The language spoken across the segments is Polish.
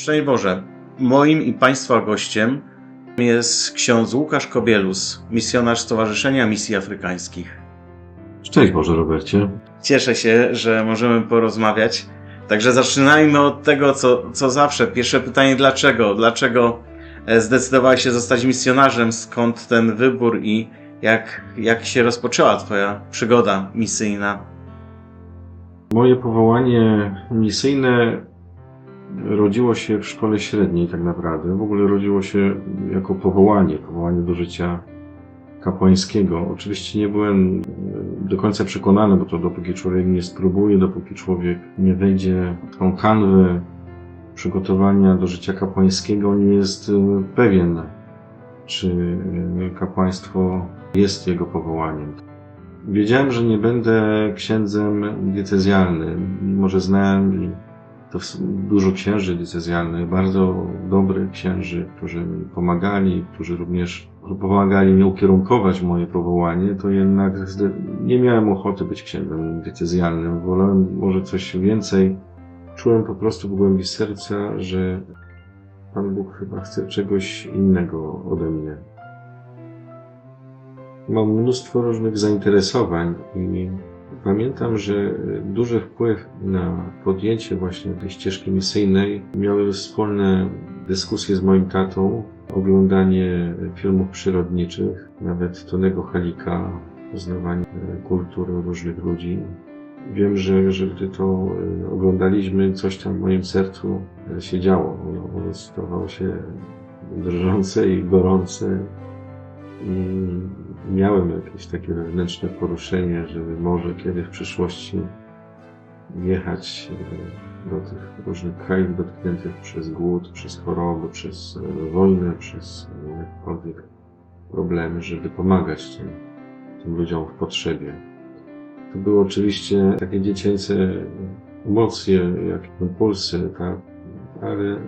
Szczęść Boże. Moim i Państwa gościem jest ksiądz Łukasz Kobielus, misjonarz Stowarzyszenia Misji Afrykańskich. Szczęść Boże, Robercie. Cieszę się, że możemy porozmawiać. Także zaczynajmy od tego, co, co zawsze. Pierwsze pytanie, dlaczego? Dlaczego e, zdecydowałeś się zostać misjonarzem? Skąd ten wybór i jak, jak się rozpoczęła Twoja przygoda misyjna? Moje powołanie misyjne rodziło się w szkole średniej tak naprawdę. W ogóle rodziło się jako powołanie, powołanie do życia kapłańskiego. Oczywiście nie byłem e, do końca przekonany, bo to dopóki człowiek nie spróbuje, dopóki człowiek nie wejdzie w tą kanwę przygotowania do życia kapłańskiego, nie jest e, pewien, czy e, kapłaństwo jest jego powołaniem. Wiedziałem, że nie będę księdzem diecezjalnym, mimo że znałem to dużo księży diecezjalnych, bardzo dobrych księży, którzy mi pomagali, którzy również pomagali mi ukierunkować moje powołanie, to jednak nie miałem ochoty być księdzem diecezjalnym. Wolałem może coś więcej. Czułem po prostu w głębi serca, że Pan Bóg chyba chce czegoś innego ode mnie. Mam mnóstwo różnych zainteresowań i pamiętam, że duży wpływ na podjęcie właśnie tej ścieżki misyjnej miały wspólne dyskusje z moim tatą, oglądanie filmów przyrodniczych, nawet Tonego Halika, poznawanie kultur różnych ludzi. Wiem, że, że gdy to e, oglądaliśmy, coś tam w moim sercu e, się działo. Ono, stawało się drżące i gorące miałem jakieś takie wewnętrzne poruszenie, żeby może kiedy w przyszłości jechać e, do tych różnych krajów dotkniętych przez głód, przez choroby, przez e, wojnę, przez e, jakiekolwiek problemy, żeby pomagać tym, tym ludziom w potrzebie. To były oczywiście takie dziecięce emocje, jak impulsy, tak? Ale e,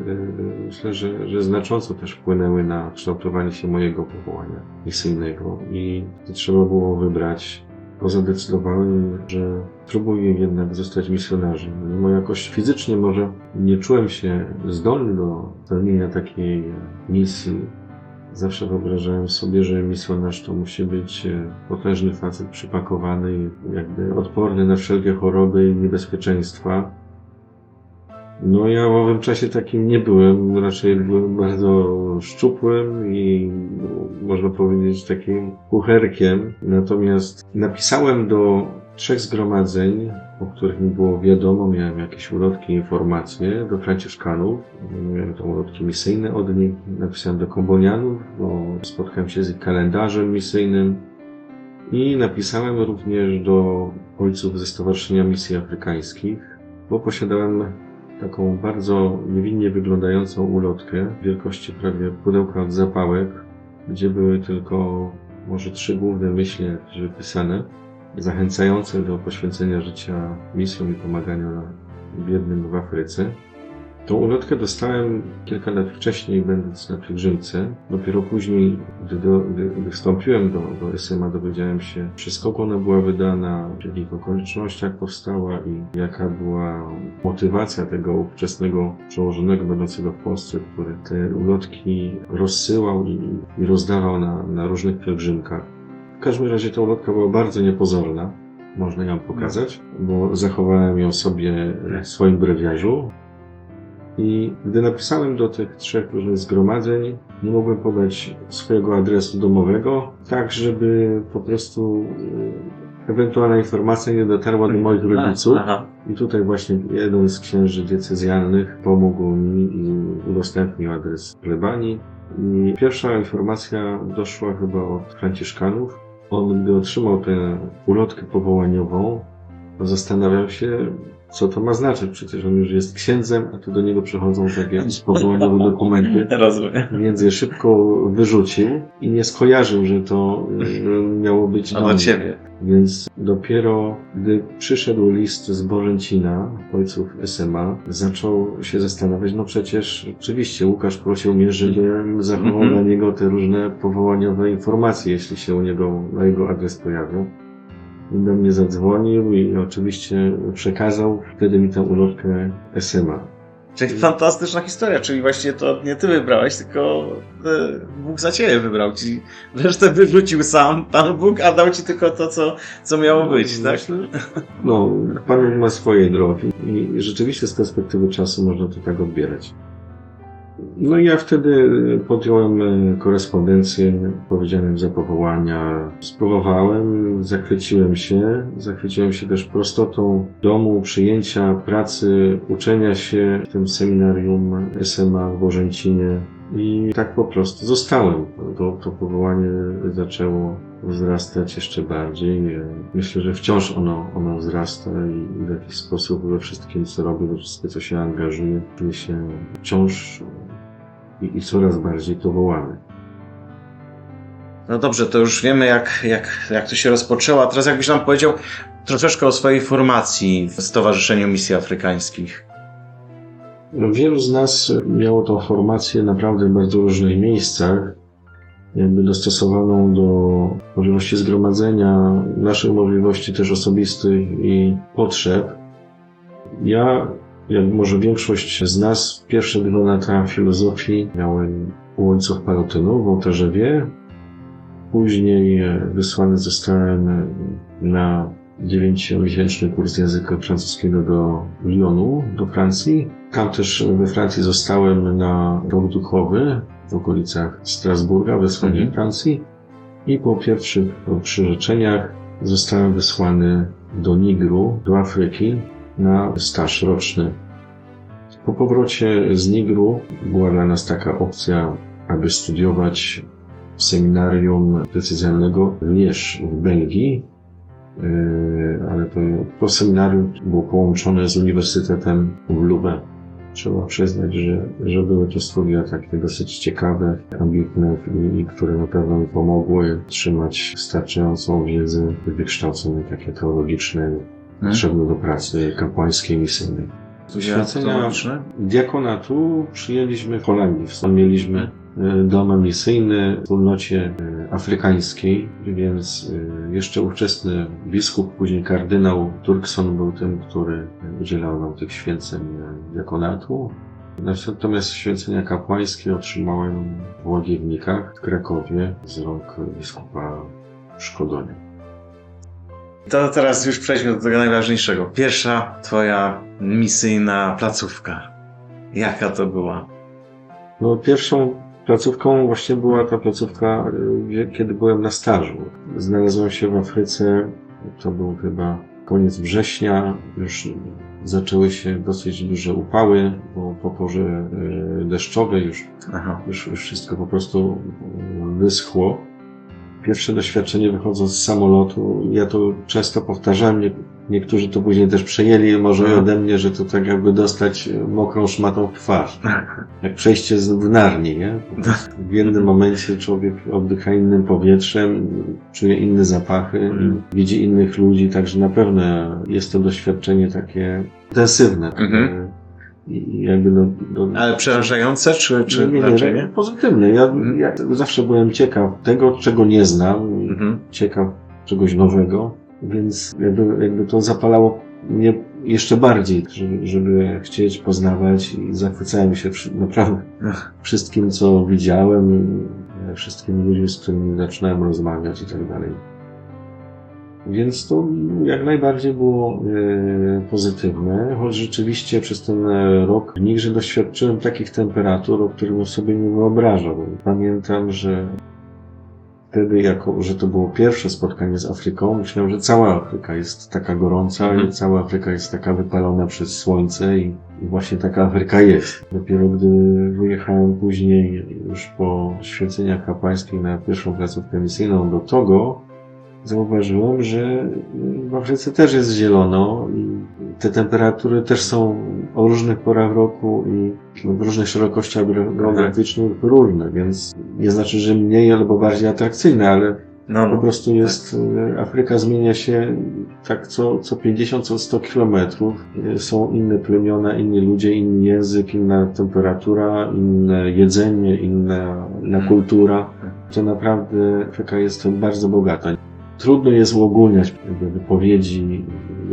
myślę, że, że znacząco też wpłynęły na kształtowanie się mojego powołania misyjnego i trzeba było wybrać, to zadecydowałem, że spróbuję jednak zostać misjonarzem. Mimo jakoś fizycznie może nie czułem się zdolny do pełnienia takiej misji. Zawsze wyobrażałem sobie, że misjonarz to musi być e, potężny facet przypakowany jakby odporny na wszelkie choroby i niebezpieczeństwa. No ja w owym czasie takim nie byłem, raczej byłem bardzo szczupłym i no, można powiedzieć takim kucherkiem. Natomiast napisałem do trzech zgromadzeń, o których mi było wiadomo, miałem jakieś ulotki, informacje do Franciszkanów, miałem tam ulotki misyjne od nich, napisałem do Kombonianów, bo spotkałem się z ich kalendarzem misyjnym. I napisałem również do ojców ze Stowarzyszenia Misji Afrykańskich, bo posiadałem taką bardzo niewinnie wyglądającą ulotkę wielkości prawie pudełka od zapałek, gdzie były tylko może trzy główne myśli wypisane, zachęcające do poświęcenia życia misjom i pomaganiu biednym w Afryce. Tą ulotkę dostałem kilka lat wcześniej, będąc na pielgrzymce. Dopiero później, gdy, do, gdy, gdy wstąpiłem do, do SMA, dowiedziałem się, przez kogo ona była wydana, w jakich okolicznościach powstała i jaka była motywacja tego ówczesnego przełożonego będącego w Polsce, który te ulotki rozsyłał i, i rozdawał na, na różnych pielgrzymkach. W każdym razie ta ulotka była bardzo niepozorna. Można ją pokazać, bo zachowałem ją sobie w swoim brewiarzu. I gdy napisałem do tych trzech różnych zgromadzeń, nie mogłem podać swojego adresu domowego, tak żeby po prostu e, ewentualna informacja nie dotarła do moich rodziców. Aha. I tutaj właśnie jeden z księży diecezjalnych pomógł mi i udostępnił adres plebanii. I pierwsza informacja doszła chyba od Franciszkanów. On, gdy otrzymał tę ulotkę powołaniową, zastanawiał się, co to ma znaczyć. Przecież on już jest księdzem, a tu do niego przychodzą takie powołaniowe dokumenty. Rozumiem. Więc je szybko wyrzucił i nie skojarzył, że to miało być A do. Ciebie. Więc dopiero gdy przyszedł list z Bożęcina, ojców SMA, zaczął się zastanawiać, no przecież oczywiście Łukasz prosił mnie, żebym zachował Mhm. dla niego te różne powołaniowe informacje, jeśli się u niego na jego adres pojawią. Do mnie zadzwonił i oczywiście przekazał wtedy mi tę ulotkę SMA. Czyli fantastyczna historia, czyli właśnie to nie ty wybrałeś, tylko e, Bóg za ciebie wybrał ci. Resztę wyrzucił sam Pan Bóg, a dał ci tylko to, co, co miało być, tak? Myślę, No, Pan Bóg ma swoje drogi i rzeczywiście z perspektywy czasu można to tak odbierać. No ja wtedy podjąłem e, korespondencję, powiedziałem za powołania. Spróbowałem, zachwyciłem się. Zachwyciłem się też prostotą domu, przyjęcia, pracy, uczenia się w tym seminarium SMA w Bożęcinie. I tak po prostu zostałem. To, to powołanie zaczęło wzrastać jeszcze bardziej. Myślę, że wciąż ono, ono wzrasta i w jakiś sposób we wszystkim, co robię, we wszystkim, co się angażuję, czuję się wciąż i, i coraz bardziej to wołany. No dobrze, to już wiemy, jak, jak, jak to się rozpoczęło. A teraz jakbyś nam powiedział troszeczkę o swojej formacji w Stowarzyszeniu Misji Afrykańskich. No, Wielu z nas miało tą formację naprawdę w bardzo różnych miejscach, jakby dostosowaną do możliwości zgromadzenia, naszych możliwości też osobistych i potrzeb. Ja, jak może większość z nas, pierwsze lata filozofii miałem u ojców Parotynu w Ołtarzewie. Później e, wysłany zostałem na dziewięciomiesięczny kurs języka francuskiego do Lyonu, do Francji. Tam też we Francji zostałem na rok duchowy w okolicach Strasburga, we wschodniej Mhm. Francji. I po pierwszych przyrzeczeniach zostałem wysłany do Nigru, do Afryki, na staż roczny. Po powrocie z Nigru była dla nas taka opcja, aby studiować w seminarium decyzjalnego w Lierz w Belgii, Yy, ale to, to seminarium było połączone z Uniwersytetem w Louvain. Trzeba przyznać, że, że były to studia takie dosyć ciekawe, ambitne i, i które na pewno mi pomogły trzymać wystarczającą wiedzę, wykształcenie takie teologiczne, potrzebne do pracy kapłańskiej, misyjnej. Święcenia diakonatu przyjęliśmy w Holandii. Mieliśmy e, dom misyjny w wspólnocie e, afrykańskiej, więc e, jeszcze ówczesny biskup, później kardynał Turkson był tym, który udzielał nam tych święceń diakonatu. Natomiast święcenia kapłańskie otrzymałem w Łagiewnikach w Krakowie z rąk biskupa Szkodonia. To teraz już przejdźmy do tego najważniejszego. Pierwsza twoja misyjna placówka. Jaka to była? No, pierwszą placówką właśnie była ta placówka, y, kiedy byłem na stażu. Znalazłem się w Afryce, to był chyba koniec września, już zaczęły się dosyć duże upały, bo po porze y, deszczowej już, Aha. już, już wszystko po prostu y, wyschło. Pierwsze doświadczenie wychodząc z samolotu, ja to często powtarzałem, nie, niektórzy to później też przejęli może Mhm. ode mnie, że to tak jakby dostać mokrą szmatą w twarz jak przejście z w Narni, nie? W jednym momencie człowiek oddycha innym powietrzem, czuje inne zapachy, Mhm. widzi innych ludzi, także na pewno jest to doświadczenie takie intensywne. Mhm. I i jakby no, no, Ale przerażające, czy, czy nie, nie, raczej nie, pozytywne. Ja, Mhm. ja zawsze byłem ciekaw tego, czego nie znam, Mhm. ciekaw czegoś nowego, więc jakby, jakby to zapalało mnie jeszcze bardziej, żeby, żeby chcieć poznawać i zachwycałem się naprawdę Ach. wszystkim, co widziałem, e, wszystkimi ludźmi, z którymi zaczynałem rozmawiać i tak dalej. Więc to jak najbardziej było e, pozytywne, choć rzeczywiście przez ten e, rok w Nigrze doświadczyłem takich temperatur, o których sobie nie wyobrażał. Pamiętam, że wtedy, jako że to było pierwsze spotkanie z Afryką, myślałem, że cała Afryka jest taka gorąca Mhm. i cała Afryka jest taka wypalona przez słońce i, i właśnie taka Afryka jest. Dopiero gdy wyjechałem później już po święceniach kapłańskich na pierwszą placówkę misyjną do Togo, zauważyłem, że w Afryce też jest zielono i te temperatury też są o różnych porach roku i w różnych szerokościach geograficznych różne, więc nie znaczy, że mniej albo bardziej atrakcyjne, ale No, po no. prostu jest, e, Afryka zmienia się tak co, co 50, co 100 kilometrów. E, Są inne plemiona, inni ludzie, inny język, inna temperatura, inne jedzenie, inna, inna Mhm. kultura. To naprawdę Afryka jest bardzo bogata. Trudno jest uogólniać wypowiedzi,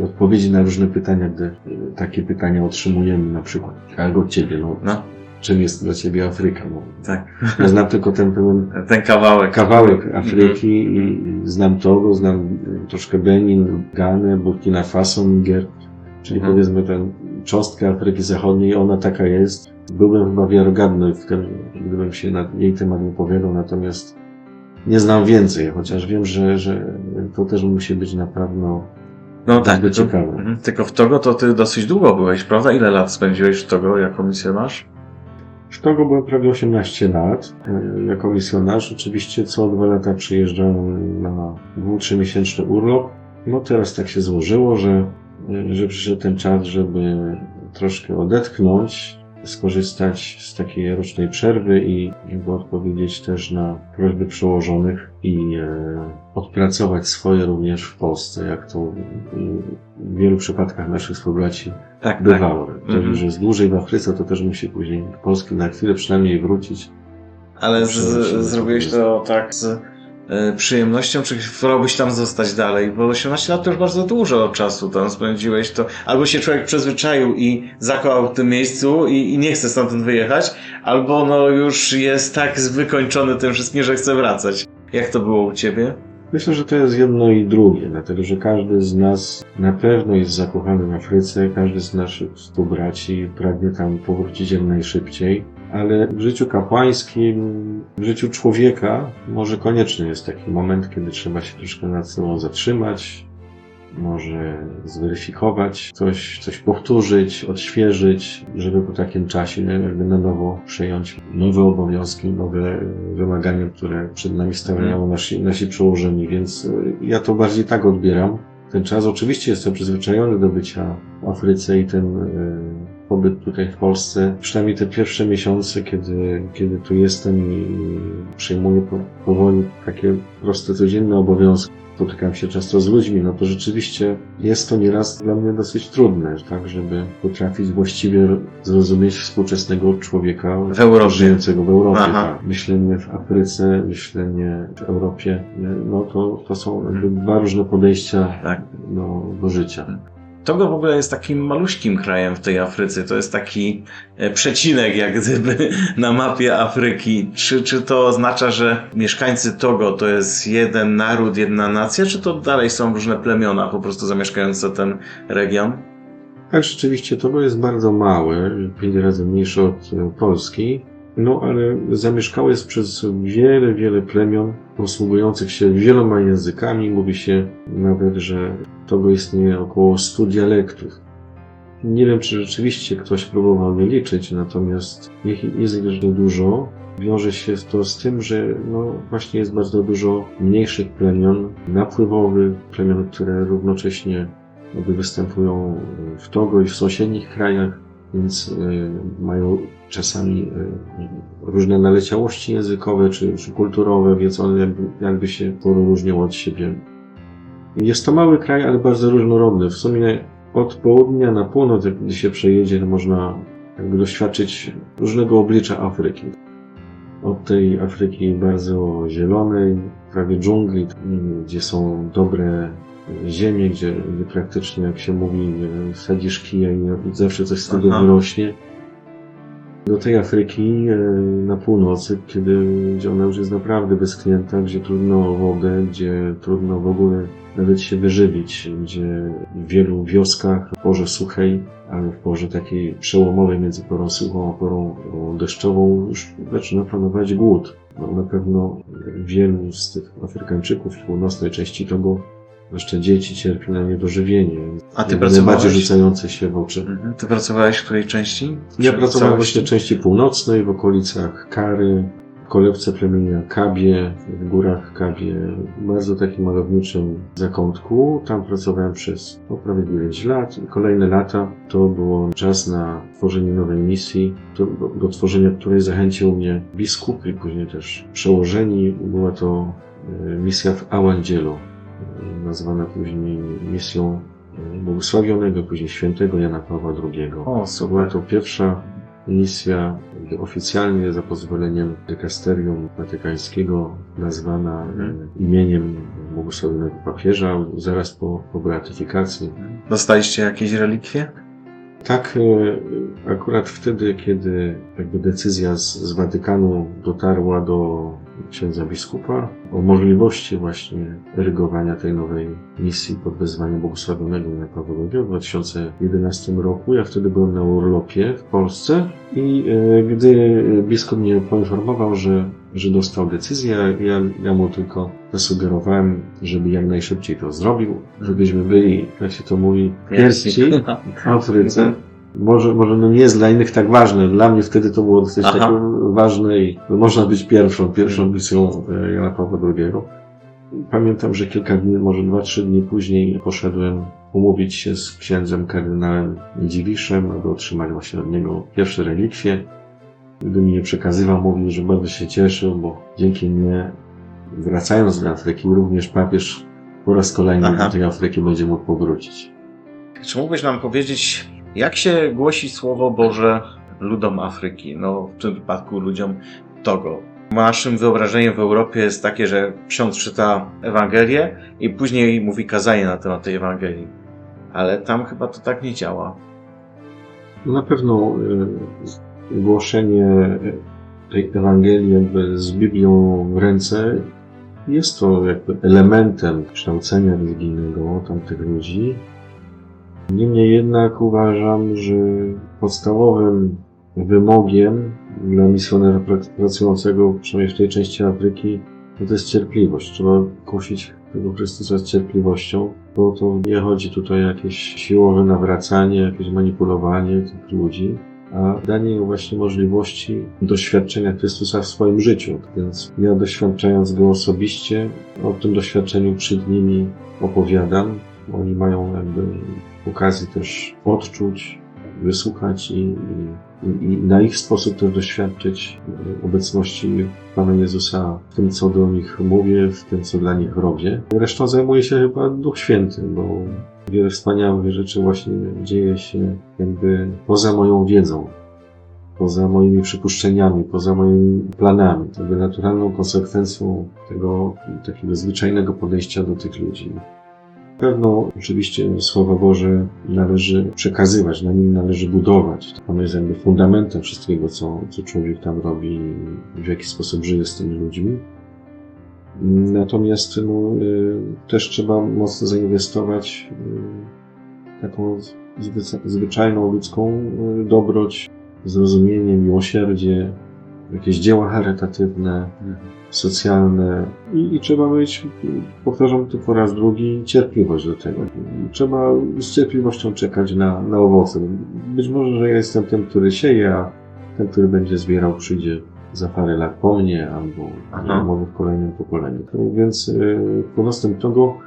odpowiedzi na różne pytania, gdy takie pytania otrzymujemy na przykład, albo od ciebie, no, No, czym jest dla ciebie Afryka? No, tak. ja znam tylko ten pewien Ten kawałek. kawałek Afryki i znam Togo, znam troszkę Benin, Ganę, Burkina Faso, Niger, czyli Mhm. powiedzmy tę cząstkę Afryki Zachodniej, ona taka jest. Byłbym chyba wiarygodny w tym, gdybym się na jej temat wypowiadał, natomiast nie znam więcej, chociaż wiem, że, że to też musi być na pewno No tak, tylko, ciekawe. mhm, tylko w Togo to ty dosyć długo byłeś, prawda? Ile lat spędziłeś w Togo jako misjonarz? W Togo byłem prawie 18 lat e, jako misjonarz. Oczywiście co dwa lata przyjeżdżałem na dwu, trzy miesięczny urlop. No teraz tak się złożyło, że, e, że przyszedł ten czas, żeby troszkę odetchnąć, skorzystać z takiej rocznej przerwy i żeby odpowiedzieć też na prośby przełożonych i e, odpracować swoje również w Polsce, jak to w wielu przypadkach naszych współbraci Tak, bywało. tak. Ktoś, Mhm. że jest dłużej w Afryce, to też musi później do Polski na chwilę przynajmniej wrócić. Ale z, zrobiłeś to to tak z przyjemnością, czy wolałbyś tam zostać dalej? Bo 18 lat to już bardzo dużo czasu tam spędziłeś. To albo się człowiek przyzwyczaił i zakochał w tym miejscu i, i nie chce stamtąd wyjechać, albo no już jest tak wykończony tym wszystkim, że chce wracać. Jak to było u ciebie? Myślę, że to jest jedno i drugie, dlatego że każdy z nas na pewno jest zakochany w Afryce, każdy z naszych współbraci pragnie tam powrócić jak najszybciej, ale w życiu kapłańskim, w życiu człowieka może konieczny jest taki moment, kiedy trzeba się troszkę nad sobą zatrzymać, może zweryfikować, coś, coś powtórzyć, odświeżyć, żeby po takim czasie jakby na nowo przejąć nowe obowiązki, nowe wymagania, które przed nami stawiają nasi, nasi przełożeni, więc y, ja to bardziej tak odbieram. Ten czas oczywiście jestem przyzwyczajony do bycia w Afryce i ten pobyt tutaj w Polsce, przynajmniej te pierwsze miesiące, kiedy, kiedy tu jestem i przyjmuję po, powoli takie proste, codzienne obowiązki, spotykam się często z ludźmi, no to rzeczywiście jest to nieraz dla mnie dosyć trudne, tak, żeby potrafić właściwie zrozumieć współczesnego człowieka W Europie. żyjącego w Europie. Tak. Myślenie w Afryce, myślenie w Europie, no to, to są jakby dwa różne podejścia Tak. do, do życia. Togo w ogóle jest takim maluśkim krajem w tej Afryce. To jest taki e, przecinek, jak gdyby na mapie Afryki. Czy, czy to oznacza, że mieszkańcy Togo to jest jeden naród, jedna nacja, czy to dalej są różne plemiona po prostu zamieszkające ten region? Tak, rzeczywiście to jest bardzo małe, pięć razy mniejsze od e, Polski. No, ale zamieszkało jest przez wiele, wiele plemion posługujących się wieloma językami. Mówi się nawet, że Togo istnieje około 100 dialektów. Nie wiem, czy rzeczywiście ktoś próbował je liczyć, natomiast ich jest ich dużo. Wiąże się to z tym, że no właśnie jest bardzo dużo mniejszych plemion, napływowych, plemion, które równocześnie występują w Togo i w sąsiednich krajach, więc y, mają czasami y, różne naleciałości językowe czy, czy kulturowe, więc one jakby, jakby się różnią od siebie. Jest to mały kraj, ale bardzo różnorodny. W sumie od południa na północ, gdy się przejedzie, można jakby doświadczyć różnego oblicza Afryki. Od tej Afryki bardzo zielonej, prawie dżungli, gdzie są dobre ziemię, gdzie, gdzie praktycznie, jak się mówi, sadzisz kija i zawsze coś z tego Aha. wyrośnie. Do tej Afryki e, na północy, kiedy, gdzie ona już jest naprawdę wyschnięta, gdzie trudno o wodę, gdzie trudno w ogóle nawet się wyżywić, gdzie w wielu wioskach w porze suchej, ale w porze takiej przełomowej między porą suchą a porą e, deszczową już zaczyna panować głód. No, na pewno wielu z tych Afrykańczyków w północnej części Togo zwłaszcza dzieci cierpi na niedożywienie. A ty pracowałeś? Najbardziej rzucające się w oczy. Mhm. Ty pracowałeś w której części? Ja pracowałem właśnie w części północnej, w okolicach Kary, w kolebce plemienia Kabie, w górach Kabie, w bardzo takim malowniczym zakątku. Tam pracowałem przez no, prawie 9 lat. I Kolejne lata to było czas na tworzenie nowej misji, do, do, tworzenia której zachęcił mnie biskup i później też przełożeni. Była to e, misja w Awandzielu, nazwana później misją e, błogosławionego, później świętego Jana Pawła II. O, Była super. to pierwsza misja oficjalnie za pozwoleniem dykasterium watykańskiego nazwana e, imieniem błogosławionego papieża zaraz po, po beatyfikacji. Dostaliście jakieś relikwie? Tak, e, akurat wtedy, kiedy jakby decyzja z, z Watykanu dotarła do księdza biskupa o możliwości właśnie erygowania tej nowej misji pod wezwaniem błogosławionego Jana Pawła II w 2011 roku. Ja wtedy byłem na urlopie w Polsce i e, gdy biskup mnie poinformował, że, że dostał decyzję, ja, ja mu tylko zasugerowałem, żeby jak najszybciej to zrobił, żebyśmy byli, jak się to mówi, pierwsi w Afryce. Może, może no nie jest dla innych tak ważne. Dla mnie wtedy to było dosyć Aha. takie ważne i można być pierwszą, pierwszą misją e, Jana Pawła II. Pamiętam, że kilka dni, może dwa, trzy dni później poszedłem umówić się z księdzem kardynałem Dziwiszem, aby otrzymać właśnie od niego pierwsze relikwie. Gdy mi je przekazywał, mówił, że bardzo się cieszył, bo dzięki mnie, wracając do Afryki, również papież po raz kolejny Aha. do tej Afryki będzie mógł powrócić. Czy mógłbyś nam powiedzieć, jak się głosi Słowo Boże ludom Afryki? No, w tym wypadku ludziom Togo. Naszym wyobrażeniem w Europie jest takie, że ksiądz czyta Ewangelię i później mówi kazanie na temat tej Ewangelii. Ale tam chyba to tak nie działa. Na pewno y, głoszenie tej Ewangelii z Biblią w ręce jest to jakby elementem kształcenia religijnego tamtych ludzi. Niemniej jednak uważam, że podstawowym wymogiem dla misjonera prac- pracującego, przynajmniej w tej części Afryki, no to jest cierpliwość. Trzeba głosić tego Chrystusa z cierpliwością, bo to nie chodzi tutaj o jakieś siłowe nawracanie, jakieś manipulowanie tych ludzi, a danie im właśnie możliwości doświadczenia Chrystusa w swoim życiu. Więc ja doświadczając Go osobiście, o tym doświadczeniu przed nimi opowiadam. Oni mają jakby okazję też odczuć, wysłuchać i, i, i na ich sposób też doświadczyć e, obecności Pana Jezusa w tym, co do nich mówię, w tym, co dla nich robię. Resztą zajmuje się chyba Duch Święty, bo wiele wspaniałych rzeczy właśnie dzieje się jakby poza moją wiedzą, poza moimi przypuszczeniami, poza moimi planami. Jakby naturalną konsekwencją tego takiego zwyczajnego podejścia do tych ludzi. Pewno oczywiście Słowa Boże należy przekazywać, na nim należy budować. Ono jest jakby fundamentem wszystkiego, co, co człowiek tam robi w jaki sposób żyje z tymi ludźmi. Natomiast no, y, też trzeba mocno zainwestować y, taką zwy- zwyczajną ludzką y, dobroć, zrozumienie, miłosierdzie, jakieś dzieła charytatywne, socjalne i, i trzeba mieć, powtarzam to po raz drugi, cierpliwość do tego. Trzeba z cierpliwością czekać na, na owoce. Być może, że ja jestem tym, który sieje, a ten, który będzie zbierał, przyjdzie za parę lat po mnie, albo, albo w kolejnym pokoleniu. Więc yy, podostęp tego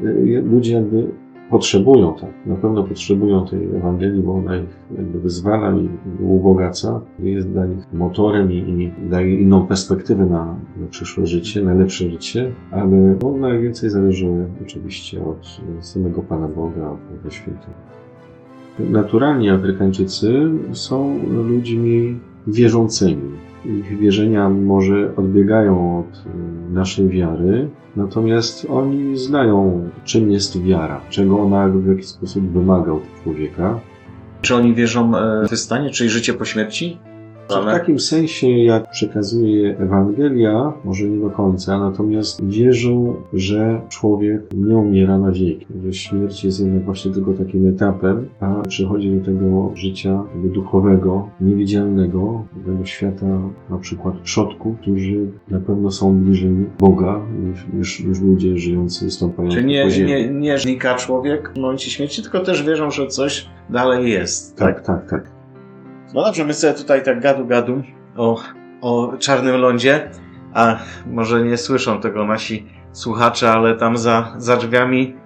y, ludzie jakby potrzebują, tak, na pewno potrzebują tej Ewangelii, bo ona ich jakby wyzwala i ubogaca, jest dla nich motorem i, i daje inną perspektywę na, na przyszłe życie, na lepsze życie, ale no, najwięcej zależy oczywiście od samego Pana Boga, od Boga Świętego. Naturalnie Afrykańczycy są ludźmi wierzącymi. Ich wierzenia może odbiegają od y, naszej wiary, natomiast oni znają, czym jest wiara, czego ona w jaki sposób wymaga od człowieka. Czy oni wierzą e, w wystanie, czyli życie po śmierci? W takim sensie, jak przekazuje Ewangelia, może nie do końca, natomiast wierzą, że człowiek nie umiera na wieki, że śmierć jest jednak właśnie tylko takim etapem, a przychodzi do tego życia duchowego, niewidzialnego, tego świata na przykład przodków, którzy na pewno są bliżej Boga niż, niż, ludzie żyjący stąpający Czyli nie, po ziemi. nie, nie znika człowiek w momencie śmierci, tylko też wierzą, że coś dalej jest. Tak, tak, tak. No dobrze, my sobie tutaj tak gadu gadu o, o czarnym lądzie, a może nie słyszą tego nasi słuchacze, ale tam za, za drzwiami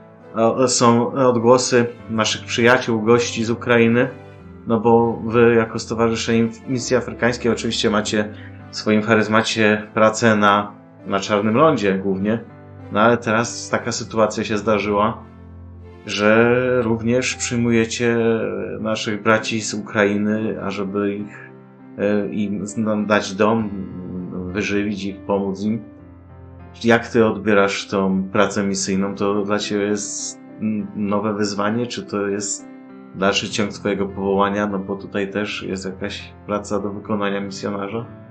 są odgłosy naszych przyjaciół, gości z Ukrainy, no bo wy jako Stowarzyszenie Misji Afrykańskiej oczywiście macie w swoim charyzmacie pracę na, na czarnym lądzie głównie, no ale teraz taka sytuacja się zdarzyła, że również przyjmujecie naszych braci z Ukrainy, ażeby ich e, im dać dom, wyżywić ich, pomóc im. Jak ty odbierasz tą pracę misyjną? To dla ciebie jest nowe wyzwanie, czy to jest dalszy ciąg Twojego powołania, no bo tutaj też jest jakaś praca do wykonania misjonarza.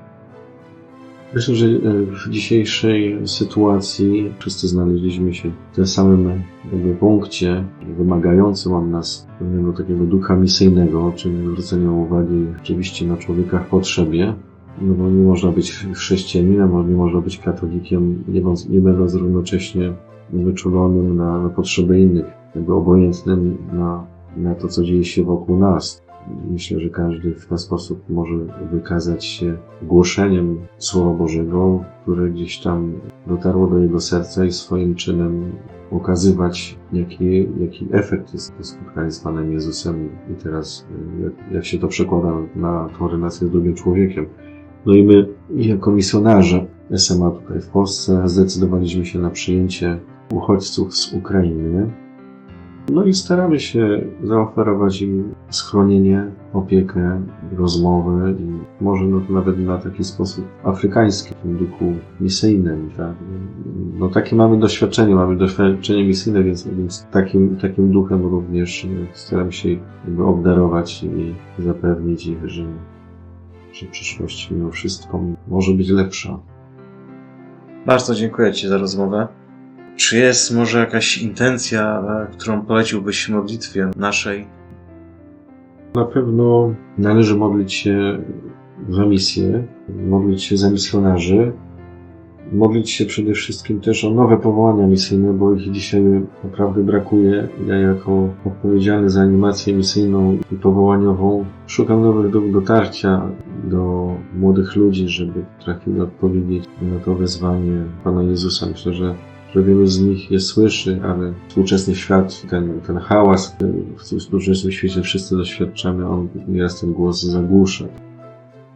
Myślę, że e, w dzisiejszej sytuacji wszyscy znaleźliśmy się w tym samym jakby punkcie wymagającym od nas pewnego takiego ducha misyjnego, czyli zwrócenia uwagi rzeczywiście na człowieka w potrzebie. No bo nie można być chrześcijaninem, nie można być katolikiem, nie będąc, nie będąc równocześnie wyczulonym na, na potrzeby innych, jakby obojętnym na, na to, co dzieje się wokół nas. Myślę, że każdy w ten sposób może wykazać się głoszeniem Słowa Bożego, które gdzieś tam dotarło do jego serca i swoim czynem pokazywać, jaki, jaki efekt jest to spotkanie z Panem Jezusem i teraz y, jak, jak się to przekłada na tą relację z drugim człowiekiem. No i my, jako misjonarze SMA tutaj w Polsce, zdecydowaliśmy się na przyjęcie uchodźców z Ukrainy. No i staramy się zaoferować im schronienie, opiekę, rozmowę i może no nawet na taki sposób afrykański, w duchu misyjnym. Tak? No takie mamy doświadczenie, mamy doświadczenie misyjne, więc, więc takim, takim duchem również e, staram się jakby obdarować i zapewnić ich, że, że przyszłość mimo wszystko może być lepsza. Bardzo dziękuję Ci za rozmowę. Czy jest może jakaś intencja, którą poleciłbyś modlitwie naszej? Na pewno należy modlić się za misję, modlić się za misjonarzy, modlić się przede wszystkim też o nowe powołania misyjne, bo ich dzisiaj naprawdę brakuje. Ja jako odpowiedzialny za animację misyjną i powołaniową szukam nowych dróg dotarcia do młodych ludzi, żeby trafili odpowiedzieć na to wezwanie Pana Jezusa. Myślę, że że wielu z nich je słyszy, ale współczesny świat, ten, ten hałas, który w współczesnym świecie wszyscy doświadczamy, on nieraz ten głos zagłusza.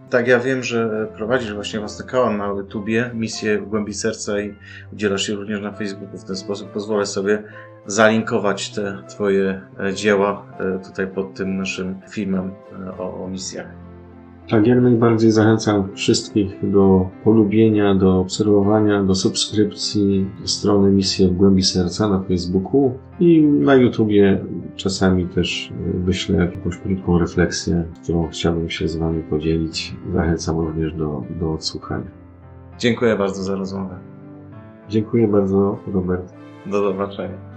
Tak, ja wiem, że prowadzisz właśnie kanał na YouTubie, misję w głębi serca i udzielasz się również na Facebooku. W ten sposób pozwolę sobie zalinkować te Twoje e, dzieła e, tutaj pod tym naszym filmem e, o, o misjach. Tak, jak najbardziej zachęcam wszystkich do polubienia, do obserwowania, do subskrypcji strony Misji od Głębi Serca na Facebooku i na YouTubie czasami też y, wyślę jakąś krótką refleksję, którą chciałbym się z Wami podzielić. Zachęcam również do, do odsłuchania. Dziękuję bardzo za rozmowę. Dziękuję bardzo, Robert. Do zobaczenia.